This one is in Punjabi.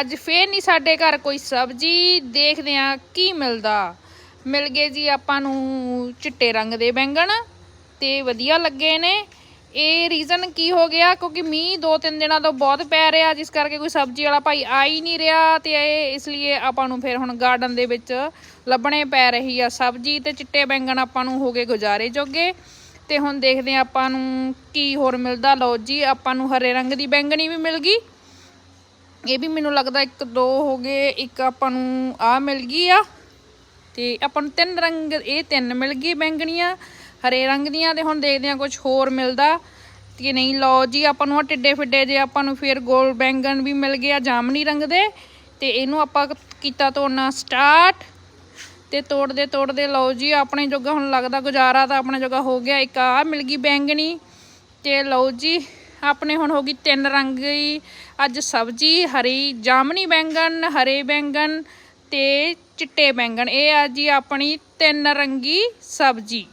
ਅੱਜ ਫੇਰ ਨਹੀਂ ਸਾਡੇ ਘਰ ਕੋਈ ਸਬਜ਼ੀ, ਦੇਖਦੇ ਆ ਕੀ ਮਿਲਦਾ। ਮਿਲ ਗਏ ਜੀ ਆਪਾਂ ਨੂੰ ਚਿੱਟੇ ਰੰਗ ਦੇ ਬੈਂਗਣ ਤੇ ਵਧੀਆ ਲੱਗੇ ਨੇ। ਇਹ ਰੀਜ਼ਨ ਕੀ ਹੋ ਗਿਆ? ਕਿਉਂਕਿ ਮੀਂਹ ਦੋ ਤਿੰਨ ਦਿਨਾਂ ਤੋਂ ਬਹੁਤ ਪੈ ਰਿਹਾ, ਜਿਸ ਕਰਕੇ ਕੋਈ ਸਬਜ਼ੀ ਵਾਲਾ ਭਾਈ ਆ ਹੀ ਨਹੀਂ ਰਿਹਾ ਤੇ ਇਹ ਇਸ ਲਈ ਆਪਾਂ ਨੂੰ ਫਿਰ ਹੁਣ ਗਾਰਡਨ ਦੇ ਵਿੱਚ ਲੱਭਣੇ ਪੈ ਰਹੀ ਆ ਸਬਜ਼ੀ ਤੇ ਚਿੱਟੇ ਬੈਂਗਣ ਆਪਾਂ ਨੂੰ ਹੋ ਗਏ ਗੁਜ਼ਾਰੇ ਜੋਗੇ। ਤੇ ਹੁਣ ਦੇਖਦੇ ਆ ਆਪਾਂ ਨੂੰ ਕੀ ਹੋਰ ਮਿਲਦਾ। ਲਓ ਜੀ, ਆਪਾਂ ਨੂੰ ਹਰੇ ਰੰਗ ਦੀ ਬੈਂਗਣੀ ਵੀ ਮਿਲ ਗਈ। ਇਹ ਵੀ ਮੈਨੂੰ ਲੱਗਦਾ ਇੱਕ ਦੋ ਹੋ ਗਏ, ਇੱਕ ਆਪਾਂ ਨੂੰ ਆ ਮਿਲ ਗਈ ਆ। ਤੇ ਆਪਾਂ ਨੂੰ ਤਿੰਨ ਰੰਗ, ਇਹ ਤਿੰਨ ਮਿਲ ਗਈ ਬੈਂਗਣੀਆਂ, ਹਰੇ ਰੰਗ ਦੀਆਂ ਤੇ ਹੁਣ ਦੇਖਦੇ ਆ ਕੁਝ ਹੋਰ ਮਿਲਦਾ। ਕਿ ਨਹੀਂ, ਲਓ ਜੀ, ਆਪਾਂ ਨੂੰ ਆ ਟਿੱਡੇ ਫਿੱਡੇ ਜੇ ਆਪਾਂ ਨੂੰ ਫਿਰ ਗੋਲ ਬੈਂਗਣ ਵੀ ਮਿਲ ਗਿਆ ਜਾਮਨੀ ਰੰਗ ਦੇ। ਤੇ ਇਹਨੂੰ ਆਪਾਂ ਕੀਤਾ ਤੋੜਨਾ ਸਟਾਰਟ। ਤੇ ਤੋੜਦੇ ਤੋੜਦੇ, ਲਓ ਜੀ, ਆਪਣੇ ਜੋਗਾ ਹੁਣ ਲੱਗਦਾ ਗੁਜ਼ਾਰਾ ਤਾਂ ਆਪਣੇ ਜੋਗਾ ਹੋ ਗਿਆ, ਇੱਕ ਆ ਮਿਲ ਗਈ ਬੈਂਗਣੀ। ਤੇ ਲਓ ਜੀ ਆਪਣੇ ਹੁਣ ਹੋ ਗਈ ਤਿੰਨ ਰੰਗੀ ਅੱਜ ਸਬਜੀ, ਹਰੀ ਜਾਮਣੀ ਬੈਂਗਣ, ਹਰੇ ਬੈਂਗਣ ਤੇ ਚਿੱਟੇ ਬੈਂਗਣ। ਇਹ ਆ ਜੀ ਆਪਣੀ ਤਿੰਨ ਰੰਗੀ ਸਬਜੀ।